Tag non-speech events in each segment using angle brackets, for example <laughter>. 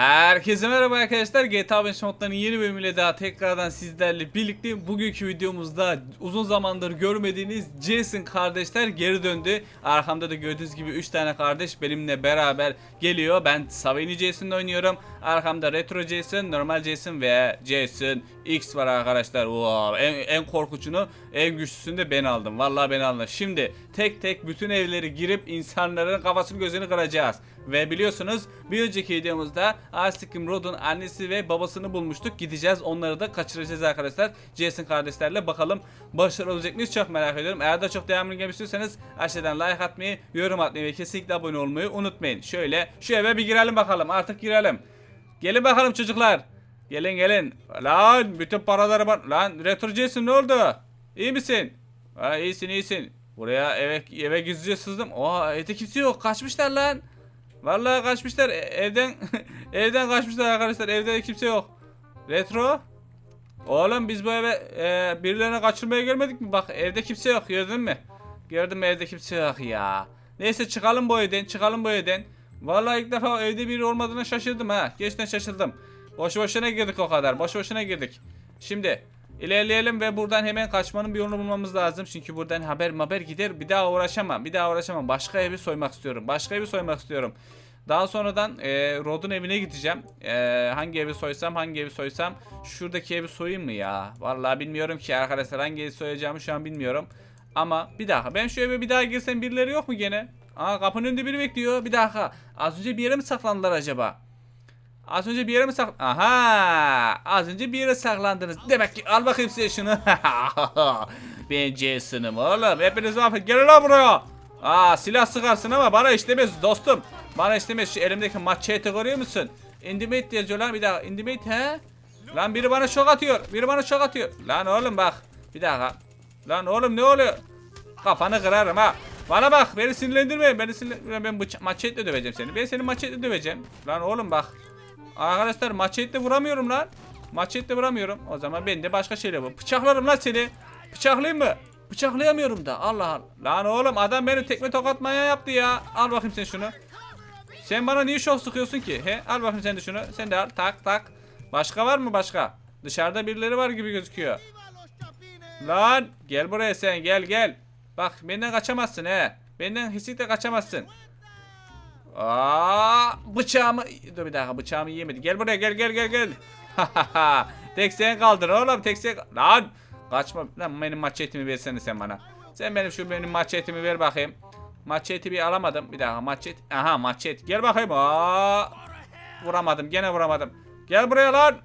Herkese merhaba arkadaşlar. GTA 5 modlarının yeni bölümüyle daha tekrardan sizlerle birlikte bugünkü videomuzda uzun zamandır görmediğiniz Jason kardeşler geri döndü. Arkamda da gördüğünüz gibi 3 tane kardeş benimle beraber geliyor. Ben Savini Jason'la oynuyorum. Arkamda Retro Jason, Normal Jason ve Jason X var arkadaşlar. Wow, en, en korkucunu, en güçlüsünü de ben aldım. Vallahi ben aldım. Şimdi tek tek bütün evleri girip insanların kafasını gözünü kıracağız. Ve biliyorsunuz bir önceki videomuzda Astikim Rod'un annesi ve babasını bulmuştuk. Gideceğiz onları da kaçıracağız arkadaşlar. Jason kardeşlerle bakalım başarılı olacak mıyız çok merak ediyorum. Eğer daha çok devamını gelmek istiyorsanız aşağıdan like atmayı, yorum atmayı ve kesinlikle abone olmayı unutmayın. Şöyle şu eve bir girelim bakalım artık girelim. Gelin bakalım çocuklar. Gelin gelin. Lan bütün paraları bana... Lan Retro Jason ne oldu? İyi misin? Ha iyisin iyisin. Buraya eve, eve gizlice sızdım. Oha evde kimse yok. Kaçmışlar lan. Vallahi kaçmışlar. E- Evden <laughs> evden kaçmışlar arkadaşlar. Evde de kimse yok. Retro. Oğlum biz bu eve e, birilerini kaçırmaya gelmedik mi? Bak evde kimse yok gördün mü? Gördün mü evde kimse yok ya. Neyse çıkalım bu evden çıkalım bu evden. Vallahi ilk defa evde biri olmadığına şaşırdım ha. Gerçekten şaşırdım. Boş boşuna girdik o kadar. Boş boşuna girdik. Şimdi ilerleyelim ve buradan hemen kaçmanın bir yolunu bulmamız lazım. Çünkü buradan haber haber gider. Bir daha uğraşamam. Bir daha uğraşamam. Başka evi soymak istiyorum. Başka evi soymak istiyorum. Daha sonradan e, Rod'un evine gideceğim. E, hangi evi soysam hangi evi soysam. Şuradaki evi soyayım mı ya? Vallahi bilmiyorum ki arkadaşlar hangi evi soyacağımı şu an bilmiyorum. Ama bir dakika ben şu eve bir daha girsem birileri yok mu gene? Aa kapının önünde biri bekliyor. Bir dakika. Az önce bir yere mi saklandılar acaba? Az önce bir yere mi sak... Aha! Az önce bir yere saklandınız. Demek ki al bakayım size şunu. <laughs> ben Jason'ım oğlum. Hepiniz mahvet. Gelin lan buraya. Aa silah sıkarsın ama bana işlemez dostum. Bana işlemez. Şu elimdeki machete görüyor musun? Indimate yazıyor lan bir daha. Indimate he? Lan biri bana şok atıyor. Biri bana şok atıyor. Lan oğlum bak. Bir dakika. Lan oğlum ne oluyor? Kafanı kırarım ha. Bana bak beni sinirlendirmeyin. Beni sinirlendirmeyin. Ben bıça- machetle döveceğim seni. Ben seni machetle döveceğim. Lan oğlum bak. Arkadaşlar machetle vuramıyorum lan. Machetle vuramıyorum. O zaman ben de başka şeyle bu. Bıçaklarım lan seni. Bıçaklayayım mı? Bıçaklayamıyorum da. Allah Allah. Lan oğlum adam beni tekme tokat manyağı yaptı ya. Al bakayım sen şunu. Sen bana niye şok sıkıyorsun ki? He? Al bakayım sen de şunu. Sen de al. Tak tak. Başka var mı başka? Dışarıda birileri var gibi gözüküyor. Lan gel buraya sen gel gel. Bak benden kaçamazsın he. Benden kesinlikle kaçamazsın. Aa, bıçağımı dur bir dakika bıçağımı yiyemedi. Gel buraya gel gel gel gel. tek sen kaldın oğlum tek sen. Lan kaçma lan benim maçetimi versene sen bana. Sen benim şu benim maçetimi ver bakayım. Maçeti bir alamadım. Bir dakika maçet. Aha maçet. Gel bakayım. Aa, vuramadım gene vuramadım. Gel buraya lan.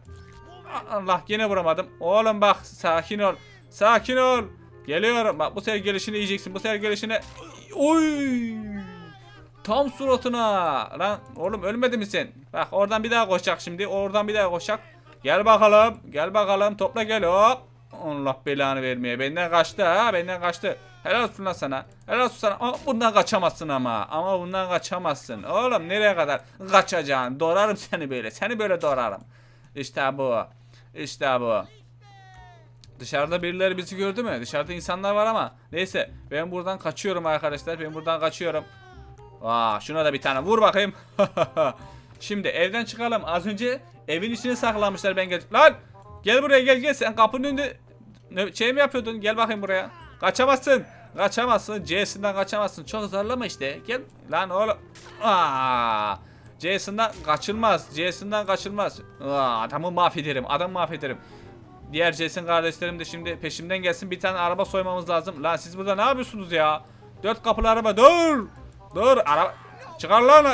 Allah gene vuramadım. Oğlum bak sakin ol. Sakin ol. Geliyorum. Bak bu sefer gelişini yiyeceksin. Bu sefer gelişini. Oy. Tam suratına. Lan oğlum ölmedi mi sen? Bak oradan bir daha koşacak şimdi. Oradan bir daha koşacak. Gel bakalım. Gel bakalım. Topla gel hop. Allah belanı vermeye. Benden kaçtı ha. Benden kaçtı. Helal olsun lan sana. Helal olsun sana. Ama bundan kaçamazsın ama. Ama bundan kaçamazsın. Oğlum nereye kadar kaçacaksın? Doğrarım seni böyle. Seni böyle doğrarım. İşte bu. İşte bu. Dışarıda birileri bizi gördü mü? Dışarıda insanlar var ama. Neyse ben buradan kaçıyorum arkadaşlar. Ben buradan kaçıyorum. Aa, şuna da bir tane vur bakayım. <laughs> Şimdi evden çıkalım. Az önce evin içine saklamışlar ben gel. Lan! Gel buraya gel gel sen kapının önünde şey mi yapıyordun? Gel bakayım buraya. Kaçamazsın. Kaçamazsın. Jason'dan kaçamazsın. Çok zorlama işte. Gel. Lan oğlum. Aa! Jason'dan kaçılmaz. Jason'dan kaçılmaz. Aa, adamı mahvederim. Adamı mahvederim. Diğer Jason kardeşlerim de şimdi peşimden gelsin. Bir tane araba soymamız lazım. Lan siz burada ne yapıyorsunuz ya? Dört kapılı araba. Dur! Dur! Araba... Çıkar lan!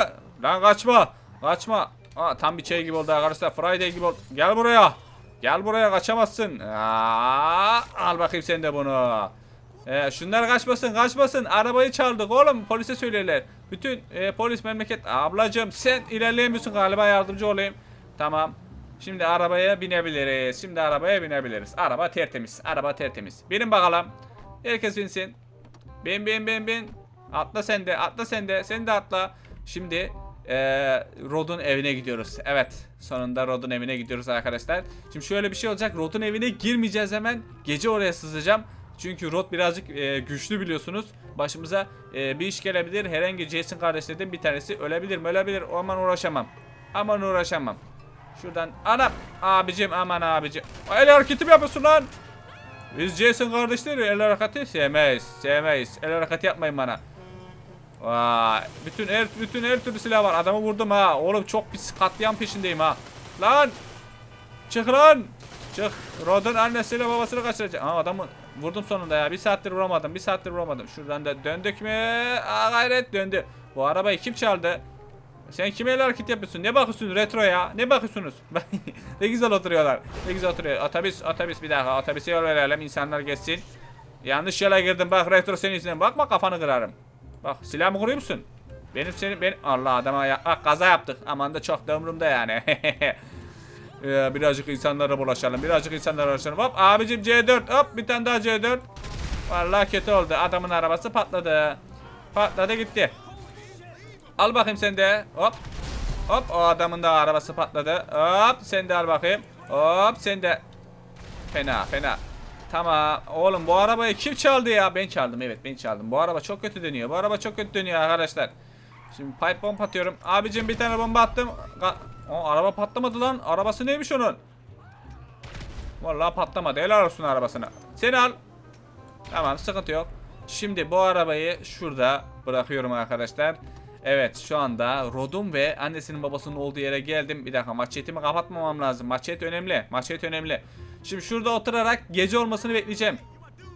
Lan kaçma! Kaçma! Aa, tam bir şey gibi oldu arkadaşlar. Friday gibi oldu. Gel buraya. Gel buraya kaçamazsın. Aa, al bakayım sen de bunu. Ee, şunlar kaçmasın kaçmasın. Arabayı çaldık oğlum. Polise söylerler. Bütün e, polis memleket. Ablacığım sen ilerleyemiyorsun galiba yardımcı olayım. Tamam. Şimdi arabaya binebiliriz. Şimdi arabaya binebiliriz. Araba tertemiz. Araba tertemiz. Binin bakalım. Herkes binsin. Bin bin bin bin. Atla sen de. Atla sen de. Sen de atla. Şimdi eee Rod'un evine gidiyoruz. Evet. Sonunda Rod'un evine gidiyoruz arkadaşlar. Şimdi şöyle bir şey olacak. Rod'un evine girmeyeceğiz hemen. Gece oraya sızacağım. Çünkü Rod birazcık eee, güçlü biliyorsunuz. Başımıza eee, bir iş gelebilir. Herhangi Jason kardeşlerden bir tanesi ölebilir mi ölebilir. O zaman uğraşamam. Aman uğraşamam. Şuradan anam abicim aman abicim. El hareketi mi yapıyorsun lan? Biz Jason kardeşleri el hareketi sevmeyiz. Sevmeyiz. El hareketi yapmayın bana. Vay. Bütün her bütün her türlü silah var. Adamı vurdum ha. Oğlum çok pis katliam peşindeyim ha. Lan! Çık lan! Çık. Rod'un annesiyle babasını kaçıracak. Aa adamı vurdum sonunda ya. Bir saattir vuramadım. Bir saattir vuramadım. Şuradan da döndük mü? Aa gayret döndü. Bu arabayı kim çaldı? Sen kime el hareket yapıyorsun? Ne bakıyorsun retro ya? Ne bakıyorsunuz? <laughs> ne güzel oturuyorlar. Ne güzel oturuyor. Otobüs, otobüs bir dakika. Otobüse yol verelim. insanlar geçsin. Yanlış yola girdim. Bak retro senin yüzünden. Bakma kafanı kırarım. Bak silah mı kuruyor musun? Benim senin ben Allah adama ya bak kaza yaptık. Aman da çok da umurumda yani. <laughs> Ya, birazcık insanlara bulaşalım. Birazcık insanlara bulaşalım. Hop abicim C4. Hop bir tane daha C4. Vallahi kötü oldu. Adamın arabası patladı. Patladı gitti. Al bakayım sen de. Hop. Hop o adamın da arabası patladı. Hop sen de al bakayım. Hop sen de. Fena fena. Tamam. Oğlum bu arabayı kim çaldı ya? Ben çaldım evet ben çaldım. Bu araba çok kötü dönüyor. Bu araba çok kötü dönüyor arkadaşlar. Şimdi pipe bomb atıyorum. Abicim bir tane bomba attım. O araba patlamadı lan. Arabası neymiş onun? Vallahi patlamadı. Helal olsun arabasına. Seni al. Tamam sıkıntı yok. Şimdi bu arabayı şurada bırakıyorum arkadaşlar. Evet şu anda Rodum ve annesinin babasının olduğu yere geldim. Bir dakika maçetimi kapatmamam lazım. Maçet önemli. Maçet önemli. Şimdi şurada oturarak gece olmasını bekleyeceğim.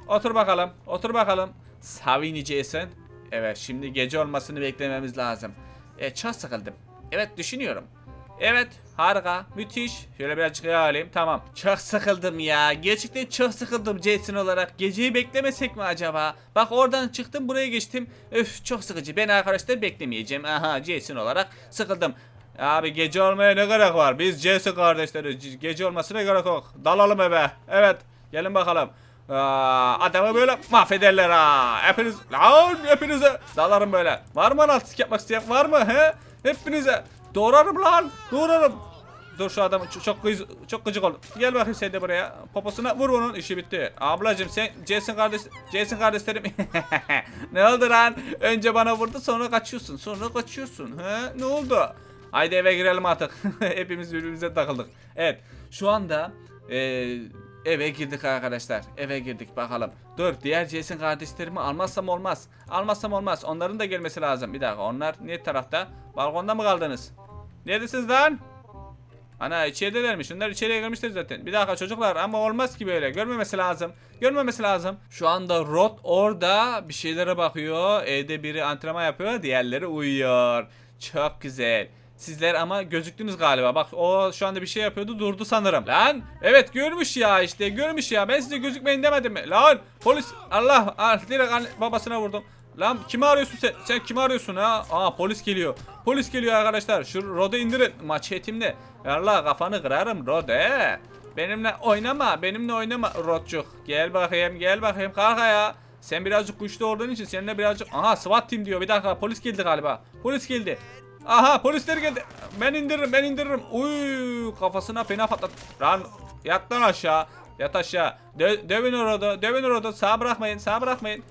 Otur bakalım. Otur bakalım. Savini Jason. Evet şimdi gece olmasını beklememiz lazım. E çok sıkıldım. Evet düşünüyorum. Evet harika müthiş. Şöyle birazcık alayım tamam. Çok sıkıldım ya. Gerçekten çok sıkıldım Jason olarak. Geceyi beklemesek mi acaba? Bak oradan çıktım buraya geçtim. Öf çok sıkıcı. Ben arkadaşlar beklemeyeceğim. Aha Jason olarak sıkıldım. Abi gece olmaya ne gerek var? Biz Jason kardeşleri. Gece olmasına gerek yok. Dalalım eve. Evet. Gelin bakalım. Aa, adamı böyle mahvederler ha. Hepiniz lan hepinize dalarım böyle. Var mı anartistik yapmak isteyen var mı he? Hepinize doğrarım lan. Doğrarım. Dur şu adamı çok gıcık, çok gıcık oldu. Gel bakayım sen de buraya. Poposuna vur onun işi bitti. Ablacım sen Jason kardeş Jason kardeşlerim. <laughs> ne oldu lan? Önce bana vurdu sonra kaçıyorsun. Sonra kaçıyorsun. He? Ne oldu? Haydi eve girelim artık. <laughs> Hepimiz birbirimize takıldık. Evet. Şu anda eee Eve girdik arkadaşlar. Eve girdik bakalım. Dur diğer Jason kardeşlerimi almazsam olmaz. Almazsam olmaz. Onların da gelmesi lazım. Bir dakika onlar ne tarafta? Balkonda mı kaldınız? Neredesiniz lan? Ana içeridelermiş. Onlar içeriye girmişler zaten. Bir dakika çocuklar ama olmaz ki böyle. Görmemesi lazım. Görmemesi lazım. Şu anda Rod orada bir şeylere bakıyor. Evde biri antrenman yapıyor. Diğerleri uyuyor. Çok güzel. Sizler ama gözüktünüz galiba. Bak o şu anda bir şey yapıyordu durdu sanırım. Lan evet görmüş ya işte görmüş ya. Ben size gözükmeyin demedim mi? Lan polis Allah ah, direkt babasına vurdum. Lan kimi arıyorsun sen? Sen kimi arıyorsun ha? Aa polis geliyor. Polis geliyor arkadaşlar. Şu Rod'u indirin. Maçetimle. Allah kafanı kırarım Rod he. Benimle oynama. Benimle oynama Rodcuk. Gel bakayım gel bakayım kalk ya. Sen birazcık güçlü olduğun için seninle birazcık... Aha SWAT team diyor. Bir dakika polis geldi galiba. Polis geldi. Aha polisler geldi. Ben indiririm ben indiririm. Uy kafasına fena patlat. Lan yat lan aşağı. Yat aşağı. Dö dövün orada. Dövün orada. Sağ bırakmayın. Sağ bırakmayın.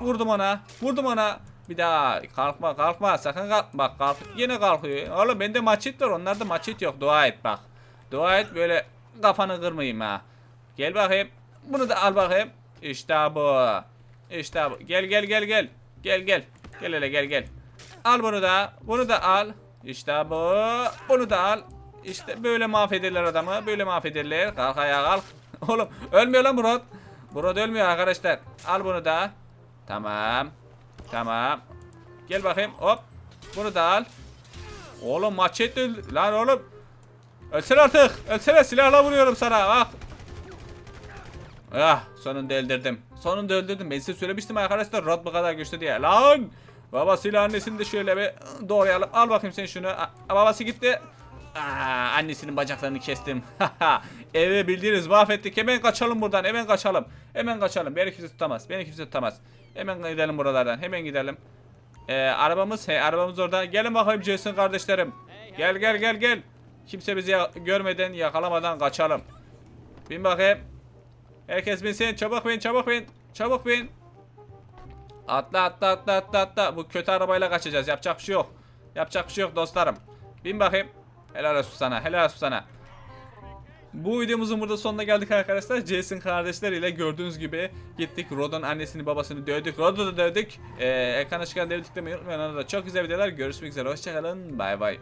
Vurdum ona. Vurdum ona. Bir daha kalkma kalkma sakın kalk. Bak kalk. Yine kalkıyor. Oğlum bende maçet var. Onlarda maçet yok. Dua et bak. Dua et böyle kafanı kırmayayım ha. Gel bakayım. Bunu da al bakayım. İşte bu. İşte bu. Gel gel gel gel. Gel gel. Gel hele gel gel. Al bunu da. Bunu da al. İşte bu. Bunu da al. İşte böyle mahvederler adamı. Böyle mahvederler. Kalk ayağa kalk. <laughs> Oğlum ölmüyor lan Murat. Murat ölmüyor arkadaşlar. Al bunu da. Tamam. Tamam. Gel bakayım. Hop. Bunu da al. Oğlum maçet. Lan oğlum. Ölsene artık. Ölsene silahla vuruyorum sana. Bak. Ah sonunda öldürdüm. Sonunda öldürdüm. Ben size söylemiştim arkadaşlar Rod bu kadar güçlü diye. Lan. Babasıyla annesini de şöyle bir doğrayalım. Al bakayım sen şunu. Aa, babası gitti. Aa, annesinin bacaklarını kestim. <laughs> Eve bildiğiniz mahvettik. Hemen kaçalım buradan. Hemen kaçalım. Hemen kaçalım. Beni kimse tutamaz. Beni kimse tutamaz. Hemen gidelim buralardan. Hemen gidelim. Ee, arabamız he, arabamız orada. Gelin bakayım Jason kardeşlerim. Gel gel gel gel. Kimse bizi görmeden yakalamadan kaçalım. Bin bakayım. Herkes binsin. Çabuk bin çabuk bin. Çabuk bin. Atla atla atla atla atla. Bu kötü arabayla kaçacağız. Yapacak bir şey yok. Yapacak bir şey yok dostlarım. Bin bakayım. Helal olsun sana. Helal olsun sana. Bu videomuzun burada sonuna geldik arkadaşlar. Jason kardeşleriyle gördüğünüz gibi gittik. Rodon annesini babasını dövdük. Rodon'u da dövdük. Ee, ekrana çıkan devri tıklamayı unutmayın. Orada da çok güzel videolar. Görüşmek üzere. Hoşçakalın. Bay bay.